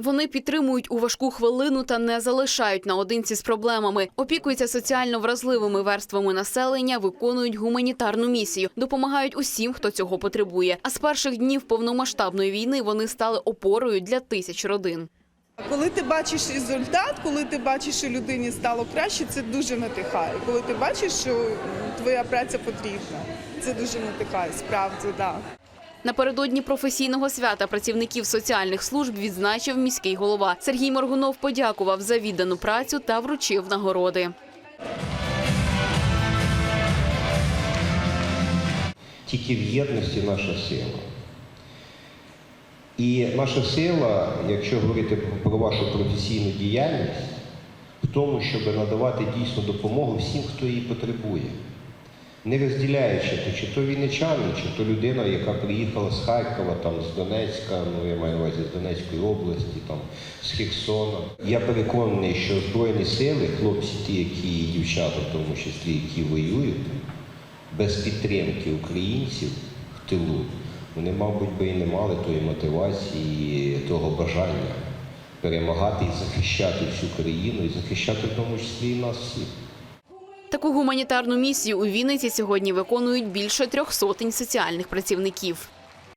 Вони підтримують у важку хвилину та не залишають наодинці з проблемами. Опікуються соціально вразливими верствами населення, виконують гуманітарну місію, допомагають усім, хто цього потребує. А з перших днів повномасштабної війни вони стали опорою для тисяч родин. Коли ти бачиш результат, коли ти бачиш, що людині стало краще, це дуже натихає. Коли ти бачиш, що твоя праця потрібна, це дуже натихає, справді. Да. Напередодні професійного свята працівників соціальних служб відзначив міський голова. Сергій Моргунов подякував за віддану працю та вручив нагороди. Тільки в єдності наша сила. І наша сила, якщо говорити про вашу професійну діяльність, в тому, щоб надавати дійсну допомогу всім, хто її потребує. Не розділяючи, то чи то вінничанин, чи то людина, яка приїхала з Харкова, там, з Донецька, ну я маю на увазі з Донецької області, там, з Херсона. Я переконаний, що Збройні сили, хлопці ті, які і дівчата, в тому числі, які воюють, без підтримки українців в тилу, вони, мабуть, би і не мали тої мотивації, того бажання перемагати і захищати всю країну, і захищати в тому числі і нас всіх. Таку гуманітарну місію у Вінниці сьогодні виконують більше трьох сотень соціальних працівників.